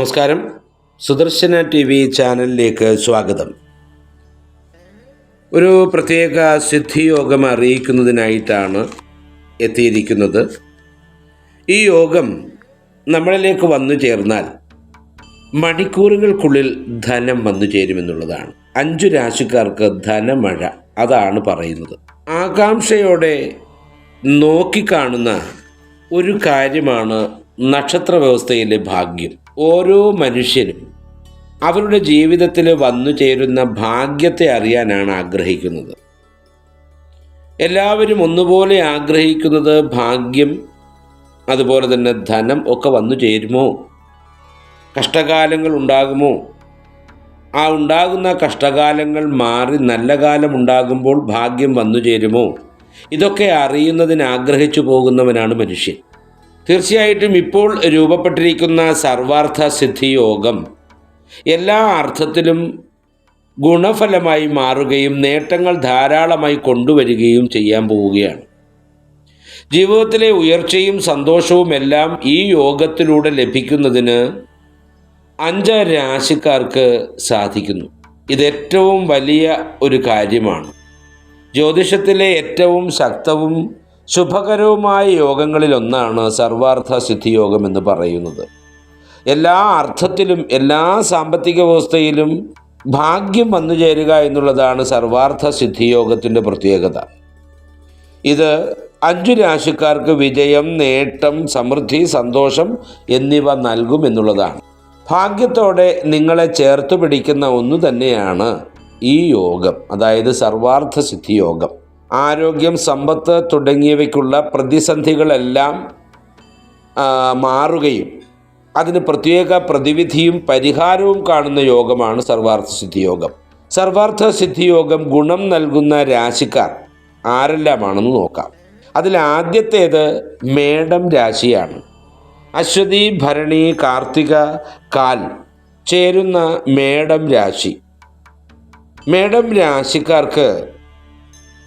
നമസ്കാരം. Sudarshana T V ചാനലിലേക്ക് സ്വാഗതം. ഒരു പ്രത്യേക സിദ്ധിയോഗം അറിയിക്കുന്നതിനായിട്ടാണ് എത്തിയിരിക്കുന്നത്. ഈ യോഗം നമ്മളിലേക്ക് വന്നു ചേർന്നാൽ മണിക്കൂറുകൾക്കുള്ളിൽ ധനം വന്നു ചേരുമെന്നുള്ളതാണ്. അഞ്ചു രാശിക്കാർക്ക് ധനമഴ അതാണ് പറയുന്നത്. ആകാംക്ഷയോടെ നോക്കിക്കാണുന്ന ഒരു കാര്യമാണ് നക്ഷത്ര വ്യവസ്ഥയിലെ ഭാഗ്യം. ഓരോ മനുഷ്യനും അവരുടെ ജീവിതത്തിൽ വന്നു ചേരുന്ന ഭാഗ്യത്തെ അറിയാനാണ് ആഗ്രഹിക്കുന്നത്. എല്ലാവരും ഒന്നുപോലെ ആഗ്രഹിക്കുന്നത് ഭാഗ്യം അതുപോലെ തന്നെ ധനം ഒക്കെ വന്നു ചേരുമോ? കഷ്ടകാലങ്ങൾ ഉണ്ടാകുമോ? ആ ഉണ്ടാകുന്ന കഷ്ടകാലങ്ങൾ മാറി നല്ല കാലം ഉണ്ടാകുമ്പോൾ ഭാഗ്യം വന്നു ചേരുമോ? ഇതൊക്കെ അറിയുന്നതിന് ആഗ്രഹിച്ചു പോകുന്നവനാണ് മനുഷ്യൻ. തീർച്ചയായിട്ടും ഇപ്പോൾ രൂപപ്പെട്ടിരിക്കുന്ന സർവാർത്ഥ സിദ്ധിയോഗം എല്ലാ അർത്ഥത്തിലും ഗുണഫലമായി മാറുകയും നേട്ടങ്ങൾ ധാരാളമായി കൊണ്ടുവരികയും ചെയ്യാൻ പോവുകയാണ്. ജീവിതത്തിലെ ഉയർച്ചയും സന്തോഷവും എല്ലാം ഈ യോഗത്തിലൂടെ ലഭിക്കുന്നതിന് അഞ്ച് രാശിക്കാർക്ക് സാധിക്കുന്നു. ഇത് ഏറ്റവും വലിയ ഒരു കാര്യമാണ്. ജ്യോതിഷത്തിലെ ഏറ്റവും ശക്തവും ശുഭകരവുമായ യോഗങ്ങളിലൊന്നാണ് സർവാർത്ഥ സിദ്ധി യോഗം എന്ന് പറയുന്നത്. എല്ലാ അർത്ഥത്തിലും എല്ലാ സാമ്പത്തിക വ്യവസ്ഥയിലും ഭാഗ്യം വന്നു ചേരുക എന്നുള്ളതാണ് സർവാർത്ഥ സിദ്ധിയോഗത്തിന്റെ പ്രത്യേകത. ഇത് അഞ്ചു രാശിക്കാർക്ക് വിജയം നേട്ടം സമൃദ്ധി സന്തോഷം എന്നിവ നൽകും എന്നുള്ളതാണ്. ഭാഗ്യത്തോടെ നിങ്ങളെ ചേർത്ത് പിടിക്കുന്ന ഒന്നു തന്നെയാണ് ഈ യോഗം അതായത് സർവാർത്ഥ സിദ്ധി യോഗം ആരോഗ്യം സമ്പത്ത് തുടങ്ങിയവയ്ക്കുള്ള പ്രതിസന്ധികളെല്ലാം മാറുകയും അതിന് പ്രത്യേക പ്രതിവിധിയും പരിഹാരവും കാണുന്ന യോഗമാണ് സർവാർത്ഥ സിദ്ധി യോഗം. സർവാർത്ഥ സിദ്ധി യോഗം ഗുണം നൽകുന്ന രാശിക്കാർ ആരെല്ലാമാണെന്ന് നോക്കാം. അതിൽ ആദ്യത്തേത് മേടം രാശിയാണ്. അശ്വതി ഭരണി കാർത്തിക കാൽ ചേരുന്ന മേടം രാശി. മേടം രാശിക്കാർക്ക്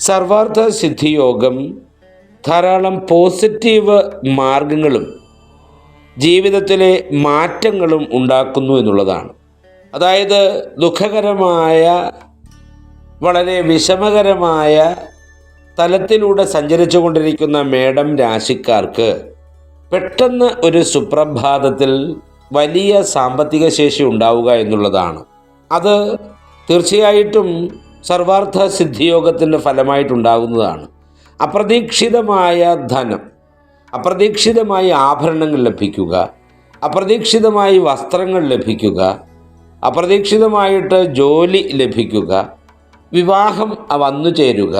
സർവാർത്ഥ സിദ്ധിയോഗം ധാരാളം പോസിറ്റീവ് മാർഗങ്ങളും ജീവിതത്തിലെ മാറ്റങ്ങളും ഉണ്ടാക്കുന്നു എന്നുള്ളതാണ്. അതായത് ദുഃഖകരമായ വളരെ വിഷമകരമായ തലത്തിലൂടെ സഞ്ചരിച്ചു കൊണ്ടിരിക്കുന്ന മേടം രാശിക്കാർക്ക് പെട്ടെന്ന് ഒരു സുപ്രഭാതത്തിൽ വലിയ സാമ്പത്തിക ശേഷി ഉണ്ടാവുക എന്നുള്ളതാണ്. അത് തീർച്ചയായിട്ടും സർവാർത്ഥ സിദ്ധിയോഗത്തിന്റെ ഫലമായിട്ടുണ്ടാകുന്നതാണ്. അപ്രതീക്ഷിതമായ ധനം അപ്രതീക്ഷിതമായി ആഭരണങ്ങൾ ലഭിക്കുക അപ്രതീക്ഷിതമായി വസ്ത്രങ്ങൾ ലഭിക്കുക അപ്രതീക്ഷിതമായിട്ട് ജോലി ലഭിക്കുക വിവാഹം വന്നു ചേരുക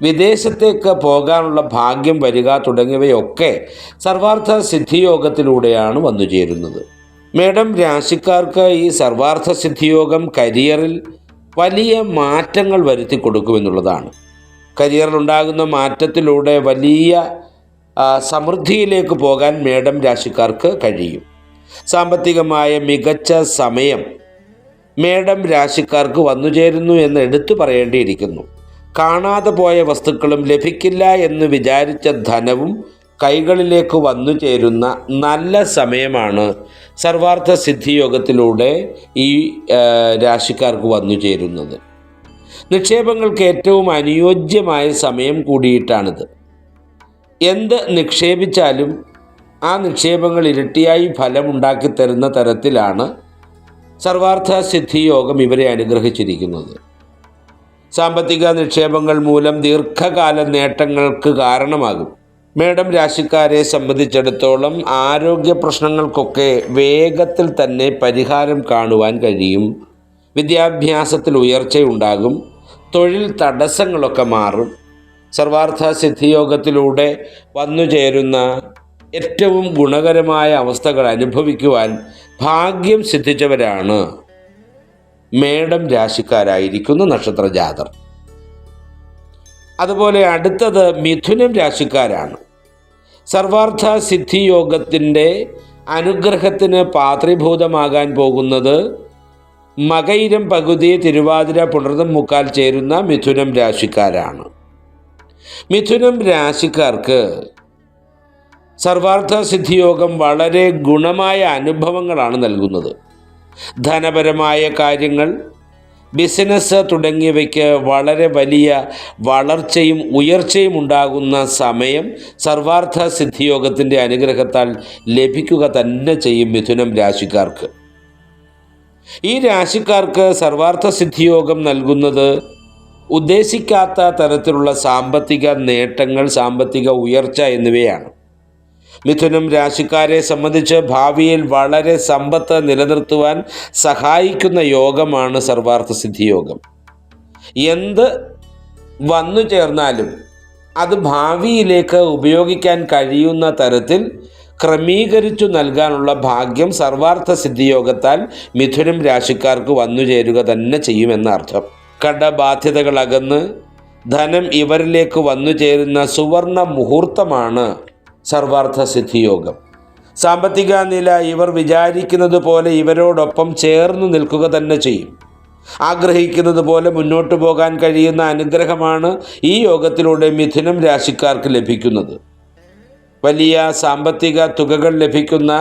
വിദേശത്തേക്ക് പോകാനുള്ള ഭാഗ്യം വരിക തുടങ്ങിയവയൊക്കെ സർവാർത്ഥ സിദ്ധിയോഗത്തിലൂടെയാണ് വന്നു ചേരുന്നത്. മേഡം രാശിക്കാർക്ക് ഈ സർവാർത്ഥ സിദ്ധിയോഗം കരിയറിൽ വലിയ മാറ്റങ്ങൾ വരുത്തി കൊടുക്കുമെന്നുള്ളതാണ്. കരിയറിലുണ്ടാകുന്ന മാറ്റത്തിലൂടെ വലിയ സമൃദ്ധിയിലേക്ക് പോകാൻ മേഡം രാശിക്കാർക്ക് കഴിയും. സാമ്പത്തികമായ മികച്ച സമയം മേഡം രാശിക്കാർക്ക് വന്നുചേരുന്നു എന്ന് എടുത്തു പറയേണ്ടിയിരിക്കുന്നു. കാണാതെ പോയ വസ്തുക്കളും ലഭിക്കില്ല എന്ന് വിചാരിച്ച ധനവും കൈകളിലേക്ക് വന്നു ചേരുന്ന നല്ല സമയമാണ് സർവാർത്ഥ സിദ്ധിയോഗത്തിലൂടെ ഈ രാശിക്കാർക്ക് വന്നു ചേരുന്നത്. നിക്ഷേപങ്ങൾക്ക് ഏറ്റവും അനുയോജ്യമായ സമയം കൂടിയിട്ടാണിത്. എന്ത് നിക്ഷേപിച്ചാലും ആ നിക്ഷേപങ്ങൾ ഇരട്ടിയായി ഫലമുണ്ടാക്കി തരുന്ന തരത്തിലാണ് സർവാർത്ഥ സിദ്ധിയോഗം ഇവരെ അനുഗ്രഹിച്ചിരിക്കുന്നത്. സാമ്പത്തിക നിക്ഷേപങ്ങൾ മൂലം ദീർഘകാല നേട്ടങ്ങൾക്ക് കാരണമാകും. മേഡം രാശിക്കാരെ സംബന്ധിച്ചിടത്തോളം ആരോഗ്യ പ്രശ്നങ്ങൾക്കൊക്കെ വേഗത്തിൽ തന്നെ പരിഹാരം കാണുവാൻ കഴിയും. വിദ്യാഭ്യാസത്തിൽ ഉയർച്ചയുണ്ടാകും. തൊഴിൽ തടസ്സങ്ങളൊക്കെ മാറും. സർവാർത്ഥ സിദ്ധിയോഗത്തിലൂടെ വന്നു ചേരുന്ന ഏറ്റവും ഗുണകരമായ അവസ്ഥകൾ അനുഭവിക്കുവാൻ ഭാഗ്യം സിദ്ധിച്ചവരാണ് മേടം രാശിക്കാരായിരിക്കുന്ന നക്ഷത്ര ജാതർ അതുപോലെ അടുത്തത് മിഥുനം രാശിക്കാരാണ്. സർവാർത്ഥ സിദ്ധിയോഗത്തിന്റെ അനുഗ്രഹത്തിന് പാത്രീഭൂതമാകാൻ പോകുന്നത് മകയിരം പകുതി തിരുവാതിര പുണർന്നും മുക്കാൽ ചേരുന്ന മിഥുനം രാശിക്കാരാണ്. മിഥുനം രാശിക്കാർക്ക് സർവാർത്ഥ സിദ്ധിയോഗം വളരെ ഗുണമായ അനുഭവങ്ങളാണ് നൽകുന്നത്. ധനപരമായ കാര്യങ്ങൾ ബിസിനസ് തുടങ്ങിയവയ്ക്ക് വളരെ വലിയ വളർച്ചയും ഉയർച്ചയും ഉണ്ടാകുന്ന സമയം സർവാർത്ഥ സിദ്ധിയോഗത്തിന്റെ അനുഗ്രഹത്താൽ ലഭിക്കുക തന്നെ ചെയ്യും മിഥുനം രാശിക്കാർക്ക്. ഈ രാശിക്കാർക്ക് സർവാർത്ഥ സിദ്ധിയോഗം നൽകുന്നത് ഉദ്ദേശിക്കാത്ത തരത്തിലുള്ള സാമ്പത്തിക നേട്ടങ്ങൾ സാമ്പത്തിക ഉയർച്ച എന്നിവയാണ്. മിഥുനം രാശിക്കാരെ സംബന്ധിച്ച് ഭാവിയിൽ വളരെ സമ്പത്ത് നിലനിർത്തുവാൻ സഹായിക്കുന്ന യോഗമാണ് സർവാർത്ഥ സിദ്ധി യോഗം എന്ത് വന്നു ചേർന്നാലും അത് ഭാവിയിലേക്ക് ഉപയോഗിക്കാൻ കഴിയുന്ന തരത്തിൽ ക്രമീകരിച്ചു നൽകാനുള്ള ഭാഗ്യം സർവാർത്ഥ സിദ്ധിയോഗത്താൽ മിഥുനം രാശിക്കാർക്ക് വന്നു ചേരുക തന്നെ ചെയ്യുമെന്ന അർത്ഥം. കടബാധ്യതകൾ അകന്ന് ധനം ഇവരിലേക്ക് വന്നു ചേരുന്ന സുവർണ മുഹൂർത്തമാണ് സർവാർത്ഥ സിദ്ധിയോഗം സാമ്പത്തിക നില ഇവർ വിചാരിക്കുന്നത് പോലെ ഇവരോടൊപ്പം ചേർന്ന് നിൽക്കുക തന്നെ ചെയ്യും. ആഗ്രഹിക്കുന്നത് പോലെ മുന്നോട്ട് പോകാൻ കഴിയുന്ന അനുഗ്രഹമാണ് ഈ യോഗത്തിലൂടെ മിഥുനം രാശിക്കാർക്ക് ലഭിക്കുന്നത്. വലിയ സാമ്പത്തിക തുകകൾ ലഭിക്കുന്ന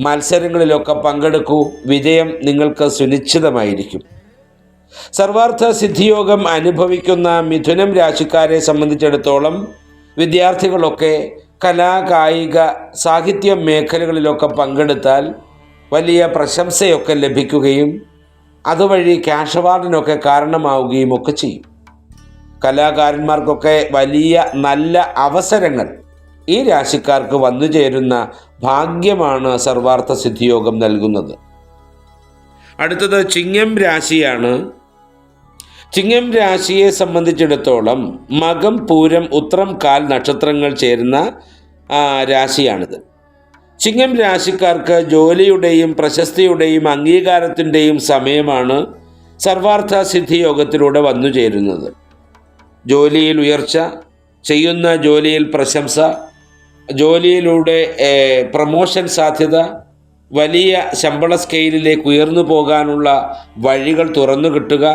മത്സരങ്ങളിലൊക്കെ പങ്കെടുക്കൂ. വിജയം നിങ്ങൾക്ക് സുനിശ്ചിതമായിരിക്കും. സർവാർത്ഥ സിദ്ധിയോഗം അനുഭവിക്കുന്ന മിഥുനം രാശിക്കാരെ സംബന്ധിച്ചിടത്തോളം വിദ്യാർത്ഥികളൊക്കെ കലാ കായിക സാഹിത്യ മേഖലകളിലൊക്കെ പങ്കെടുത്താൽ വലിയ പ്രശംസയൊക്കെ ലഭിക്കുകയും അതുവഴി ക്യാഷ് അവാർഡിനൊക്കെ കാരണമാവുകയും ഒക്കെ ചെയ്യും. കലാകാരന്മാർക്കൊക്കെ വലിയ നല്ല അവസരങ്ങൾ ഈ രാശിക്കാർക്ക് വന്നു ചേരുന്ന ഭാഗ്യമാണ് സർവാർത്ഥ സിദ്ധിയോഗം നൽകുന്നത്. അടുത്തത് ചിങ്ങം രാശിയാണ്. ചിങ്ങം രാശിയെ സംബന്ധിച്ചിടത്തോളം മകം പൂരം ഉത്രം കാൽ നക്ഷത്രങ്ങൾ ചേരുന്ന രാശിയാണിത്. ചിങ്ങം രാശിക്കാർക്ക് ജോലിയുടെയും പ്രശസ്തിയുടെയും അംഗീകാരത്തിന്റെയും സമയമാണ് സർവാർത്ഥ സിദ്ധി യോഗത്തിലൂടെ വന്നു ചേരുന്നത്. ജോലിയിൽ ഉയർച്ച ചെയ്യുന്ന ജോലിയിൽ പ്രശംസ ജോലിയിലൂടെ പ്രമോഷൻ സാധ്യത വലിയ ശമ്പള സ്കെയിലിലേക്ക് ഉയർന്നു പോകാനുള്ള വഴികൾ തുറന്നു കിട്ടുക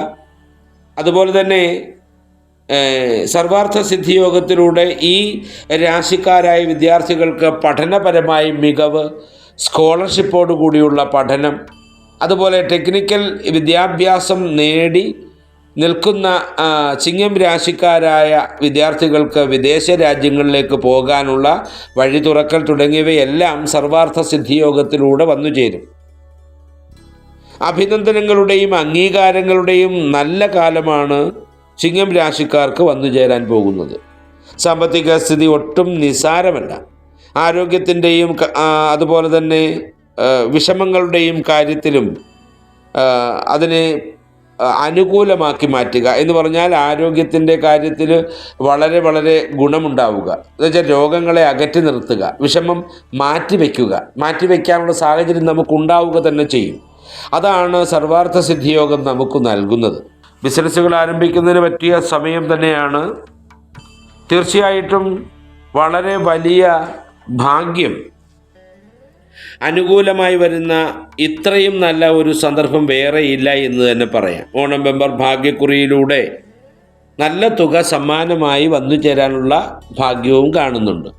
അതുപോലെ തന്നെ സർവാർത്ഥ സിദ്ധിയോഗത്തിലൂടെ ഈ രാശിക്കാരായ വിദ്യാർത്ഥികൾക്ക് പഠനപരമായ മികവ് സ്കോളർഷിപ്പോടു കൂടിയുള്ള പഠനം അതുപോലെ ടെക്നിക്കൽ വിദ്യാഭ്യാസം നേടി നിൽക്കുന്ന ചിങ്ങം രാശിക്കാരായ വിദ്യാർത്ഥികൾക്ക് വിദേശ രാജ്യങ്ങളിലേക്ക് പോകാനുള്ള വഴി തുറക്കൽ തുടങ്ങിയവയെല്ലാം സർവാർത്ഥ സിദ്ധിയോഗത്തിലൂടെ വന്നു ചേരും അഭിനന്ദനങ്ങളുടെയും അംഗീകാരങ്ങളുടെയും നല്ല കാലമാണ് ചിങ്ങം രാശിക്കാർക്ക് വന്നു ചേരാൻ പോകുന്നത്. സാമ്പത്തിക സ്ഥിതി ഒട്ടും നിസാരമല്ല. ആരോഗ്യത്തിന്റെയും അതുപോലെ തന്നെ വിഷമങ്ങളുടെയും കാര്യത്തിലും അതിനെ അനുകൂലമാക്കി മാറ്റുക എന്ന് പറഞ്ഞാൽ ആരോഗ്യത്തിന്റെ കാര്യത്തിൽ വളരെ വളരെ ഗുണമുണ്ടാവുക. എന്നുവെച്ചാൽ രോഗങ്ങളെ അകറ്റി നിർത്തുക വിഷമം മാറ്റിവെക്കുക. മാറ്റിവെക്കാനുള്ള സാഹചര്യം നമുക്ക് ഉണ്ടാവുക തന്നെ ചെയ്യും. അതാണ് സർവാർത്ഥ സിദ്ധിയോഗം നമുക്ക് നൽകുന്നത്. ബിസിനസ്സുകൾ ആരംഭിക്കുന്നതിന് പറ്റിയ സമയം തന്നെയാണ്. തീർച്ചയായിട്ടും വളരെ വലിയ ഭാഗ്യം അനുകൂലമായി വരുന്ന ഇത്രയും നല്ല ഒരു സന്ദർഭം വേറെ ഇല്ല എന്ന് തന്നെ പറയാം. ഓണം ബെമ്പർ ഭാഗ്യക്കുറിയിലൂടെ നല്ല തുക സമ്മാനമായി വന്നു ചേരാനുള്ള ഭാഗ്യവും കാണുന്നുണ്ട്.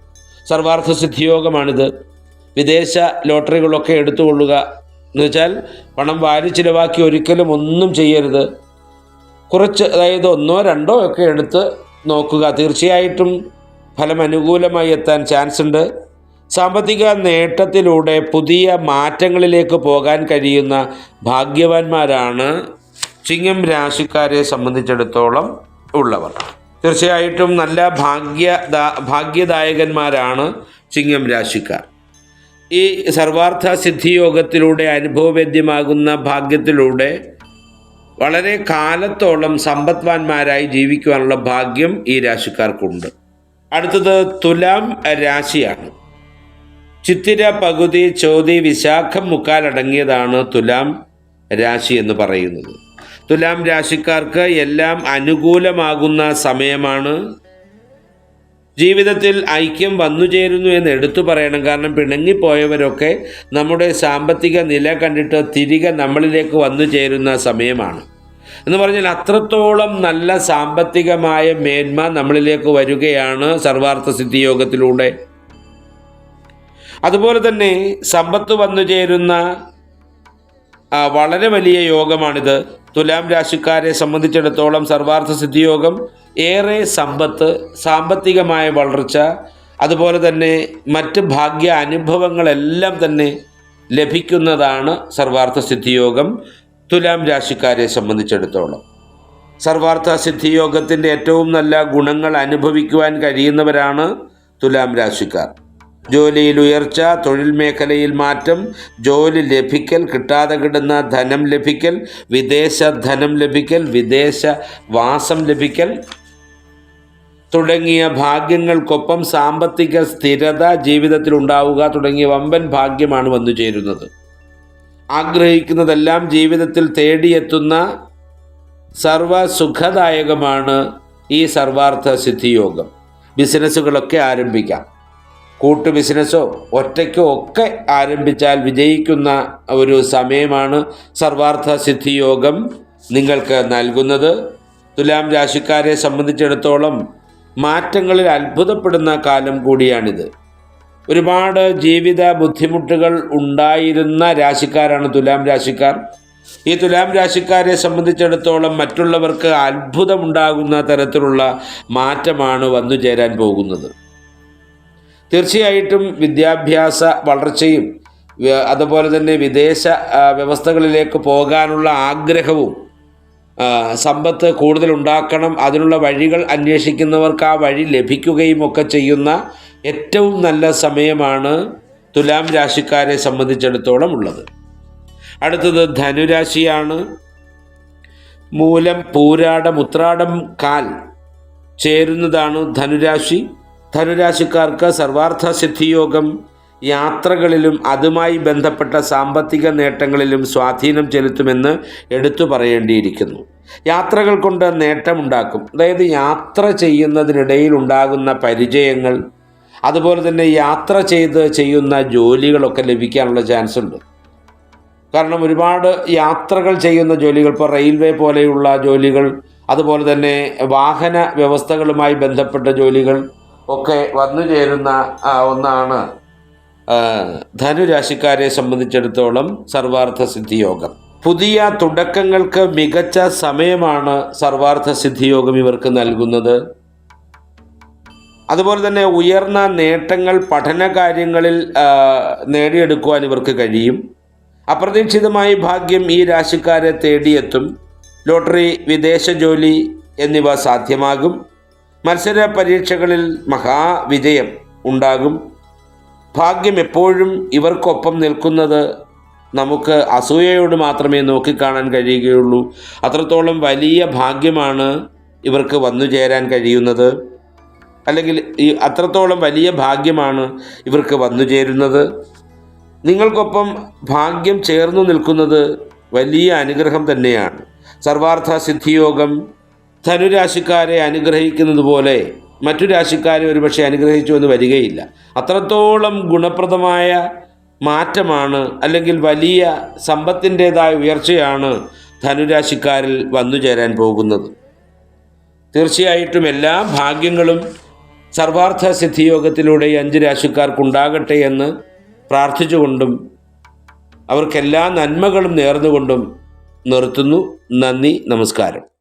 സർവാർത്ഥ സിദ്ധിയോഗമാണിത് വിദേശ ലോട്ടറികളൊക്കെ എടുത്തുകൊള്ളുക എന്ന് വെച്ചാൽ പണം വാരി ചിലവാക്കി ഒരിക്കലും ഒന്നും ചെയ്യരുത്. കുറച്ച് അതായത് ഒന്നോ രണ്ടോ ഒക്കെ എടുത്ത് നോക്കുക. തീർച്ചയായിട്ടും ഫലം അനുകൂലമായി എത്താൻ ചാൻസ് ഉണ്ട്. സാമ്പത്തിക നേട്ടത്തിലൂടെ പുതിയ മാറ്റങ്ങളിലേക്ക് പോകാൻ കഴിയുന്ന ഭാഗ്യവാന്മാരാണ് ചിങ്ങം രാശിക്കാരെ സംബന്ധിച്ചിടത്തോളം ഉള്ളവർ. തീർച്ചയായിട്ടും നല്ല ഭാഗ്യ ഭാഗ്യദായകന്മാരാണ് ചിങ്ങം രാശിക്കാർ. ഈ സർവാർത്ഥ സിദ്ധിയോഗത്തിലൂടെ അനുഭവവേദ്യമാകുന്ന ഭാഗ്യത്തിലൂടെ വളരെ കാലത്തോളം സമ്പത്വാന്മാരായി ജീവിക്കുവാനുള്ള ഭാഗ്യം ഈ രാശിക്കാർക്കുണ്ട്. അടുത്തത് തുലാം രാശിയാണ്. ചിത്തിര പകുതി ചോതി വിശാഖം മുക്കാലടങ്ങിയതാണ് തുലാം രാശി എന്ന് പറയുന്നത്. തുലാം രാശിക്കാർക്ക് എല്ലാം അനുകൂലമാകുന്ന സമയമാണ് ജീവിതത്തിൽ ഐക്യം വന്നു ചേരുന്നു എന്ന് എടുത്തു പറയണം. കാരണം പിണങ്ങിപ്പോയവരൊക്കെ നമ്മുടെ സാമ്പത്തിക നില കണ്ടിട്ട് തിരികെ നമ്മളിലേക്ക് വന്നു ചേരുന്ന സമയമാണ്. എന്ന് പറഞ്ഞാൽ അത്രത്തോളം നല്ല സാമ്പത്തികമായ മേന്മ നമ്മളിലേക്ക് വരികയാണ് സർവാർത്ഥ സിദ്ധി യോഗത്തിലൂടെ. അതുപോലെ തന്നെ സമ്പത്ത് വന്നു ചേരുന്ന വളരെ വലിയ യോഗമാണിത്. തുലാം രാശിക്കാരെ സംബന്ധിച്ചിടത്തോളം സർവാർത്ഥ സിദ്ധിയോഗം ഏറെ സമ്പത്ത് സാമ്പത്തികമായ വളർച്ച അതുപോലെ തന്നെ മറ്റ് ഭാഗ്യ അനുഭവങ്ങളെല്ലാം തന്നെ ലഭിക്കുന്നതാണ് സർവാർത്ഥ സിദ്ധിയോഗം തുലാം രാശിക്കാരെ സംബന്ധിച്ചിടത്തോളം. സർവാർത്ഥ സിദ്ധിയോഗത്തിന്റെ ഏറ്റവും നല്ല ഗുണങ്ങൾ അനുഭവിക്കുവാൻ കഴിയുന്നവരാണ് തുലാം രാശിക്കാർ. ജോലിയിൽ ഉയർച്ച തൊഴിൽ മേഖലയിൽ മാറ്റം ജോലി ലഭിക്കൽ കിട്ടാതെ കിടുന്ന ധനം ലഭിക്കൽ വിദേശ ധനം ലഭിക്കൽ വിദേശ വാസം ലഭിക്കൽ തുടങ്ങിയ ഭാഗ്യങ്ങൾക്കൊപ്പം സാമ്പത്തിക സ്ഥിരത ജീവിതത്തിൽ ഉണ്ടാവുക തുടങ്ങിയ വമ്പൻ ഭാഗ്യമാണ് വന്നു ചേരുന്നത്. ആഗ്രഹിക്കുന്നതെല്ലാം ജീവിതത്തിൽ തേടിയെത്തുന്ന സർവസുഖദായകമാണ് ഈ സർവാർത്ഥ സിദ്ധിയോഗം. ബിസിനസ്സുകളൊക്കെ ആരംഭിക്കാം. കൂട്ടു ബിസിനസ്സോ ഒറ്റയ്ക്കോ ഒക്കെ ആരംഭിച്ചാൽ വിജയിക്കുന്ന ഒരു സമയമാണ് സർവാർത്ഥ സിദ്ധിയോഗം നിങ്ങൾക്ക് നൽകുന്നത്. തുലാം രാശിക്കാരെ സംബന്ധിച്ചിടത്തോളം മാറ്റങ്ങളിൽ അത്ഭുതപ്പെടുന്ന കാലം കൂടിയാണിത്. ഒരുപാട് ജീവിത ബുദ്ധിമുട്ടുകൾ ഉണ്ടായിരുന്ന രാശിക്കാരാണ് തുലാം രാശിക്കാർ. ഈ തുലാം രാശിക്കാരെ സംബന്ധിച്ചിടത്തോളം മറ്റുള്ളവർക്ക് അത്ഭുതമുണ്ടാകുന്ന തരത്തിലുള്ള മാറ്റമാണ് വന്നു ചേരാൻ പോകുന്നത്. തീർച്ചയായിട്ടും വിദ്യാഭ്യാസ വളർച്ചയും അതുപോലെ തന്നെ വിദേശ വ്യവസ്ഥകളിലേക്ക് പോകാനുള്ള ആഗ്രഹവും സമ്പത്ത് കൂടുതൽ ഉണ്ടാക്കണം അതിനുള്ള വഴികൾ അന്വേഷിക്കുന്നവർക്ക് ആ വഴി ലഭിക്കുകയും ഒക്കെ ചെയ്യുന്ന ഏറ്റവും നല്ല സമയമാണ് തുലാം രാശിക്കാരെ സംബന്ധിച്ചിടത്തോളം ഉള്ളത്. അടുത്തത് ധനുരാശിയാണ്. മൂലം പൂരാടം ഉത്രാടം കാൽ ചേരുന്നതാണ് ധനുരാശി. ധനുരാശിക്കാർക്ക് സർവാർത്ഥ സിദ്ധിയോഗം യാത്രകളിലും അതുമായി ബന്ധപ്പെട്ട സാമ്പത്തിക നേട്ടങ്ങളിലും സ്വാധീനം ചെലുത്തുമെന്ന് എടുത്തു പറയേണ്ടിയിരിക്കുന്നു. യാത്രകൾ കൊണ്ട് നേട്ടമുണ്ടാക്കും. അതായത് യാത്ര ചെയ്യുന്നതിനിടയിൽ ഉണ്ടാകുന്ന പരിചയങ്ങൾ അതുപോലെ തന്നെ യാത്ര ചെയ്ത് ചെയ്യുന്ന ജോലികളൊക്കെ ലഭിക്കാനുള്ള ചാൻസ് ഉണ്ട് കാരണം ഒരുപാട് യാത്രകൾ ചെയ്യുന്ന ജോലികൾ ഇപ്പോൾ റെയിൽവേ പോലെയുള്ള ജോലികൾ അതുപോലെ തന്നെ വാഹന വ്യവസ്ഥകളുമായി ബന്ധപ്പെട്ട ജോലികൾ ഒക്കെ വന്നു ചേരുന്ന ഒന്നാണ് ധനുരാശിക്കാരെ സംബന്ധിച്ചിടത്തോളം സർവാർത്ഥ സിദ്ധിയോഗം പുതിയ തുടക്കങ്ങൾക്ക് മികച്ച സമയമാണ് സർവാർത്ഥ സിദ്ധിയോഗം ഇവർക്ക് നൽകുന്നത്. അതുപോലെ തന്നെ ഉയർന്ന നേട്ടങ്ങൾ പഠന കാര്യങ്ങളിൽ നേടിയെടുക്കുവാൻ ഇവർക്ക് കഴിയും. അപ്രതീക്ഷിതമായി ഭാഗ്യം ഈ രാശിക്കാരെ തേടിയെത്തും. ലോട്ടറി വിദേശ ജോലി എന്നിവ സാധ്യമാകും. മത്സര പരീക്ഷകളിൽ മഹാവിജയം ഉണ്ടാകും. ഭാഗ്യം എപ്പോഴും ഇവർക്കൊപ്പം നിൽക്കുന്നത് നമുക്ക് അസൂയയോട് മാത്രമേ നോക്കിക്കാണാൻ കഴിയുകയുള്ളൂ. അത്രത്തോളം വലിയ ഭാഗ്യമാണ് ഇവർക്ക് വന്നു ചേരാൻ കഴിയുന്നത്. അല്ലെങ്കിൽ ഈ അത്രത്തോളം വലിയ ഭാഗ്യമാണ് ഇവർക്ക് വന്നു ചേരുന്നത്. നിങ്ങൾക്കൊപ്പം ഭാഗ്യം ചേർന്നു നിൽക്കുന്നത് വലിയ അനുഗ്രഹം തന്നെയാണ്. സർവാർത്ഥ സിദ്ധിയോഗം ധനുരാശിക്കാരെ അനുഗ്രഹിക്കുന്നത് പോലെ മറ്റു രാശിക്കാരെ ഒരുപക്ഷെ അനുഗ്രഹിച്ചു എന്ന് വരികയില്ല. അത്രത്തോളം ഗുണപ്രദമായ മാറ്റമാണ് അല്ലെങ്കിൽ വലിയ സമ്പത്തിന്റെതായ ഉയർച്ചയാണ് ധനുരാശിക്കാരിൽ വന്നു ചേരാൻ പോകുന്നത്. തീർച്ചയായിട്ടും എല്ലാ ഭാഗ്യങ്ങളും സർവാർത്ഥ സിദ്ധിയോഗത്തിലൂടെ അഞ്ച് രാശിക്കാർക്കുണ്ടാകട്ടെ എന്ന് പ്രാർത്ഥിച്ചുകൊണ്ടും അവർക്കെല്ലാ നന്മകളും നേർന്നുകൊണ്ടും നിർത്തുന്നു. നന്ദി നമസ്കാരം.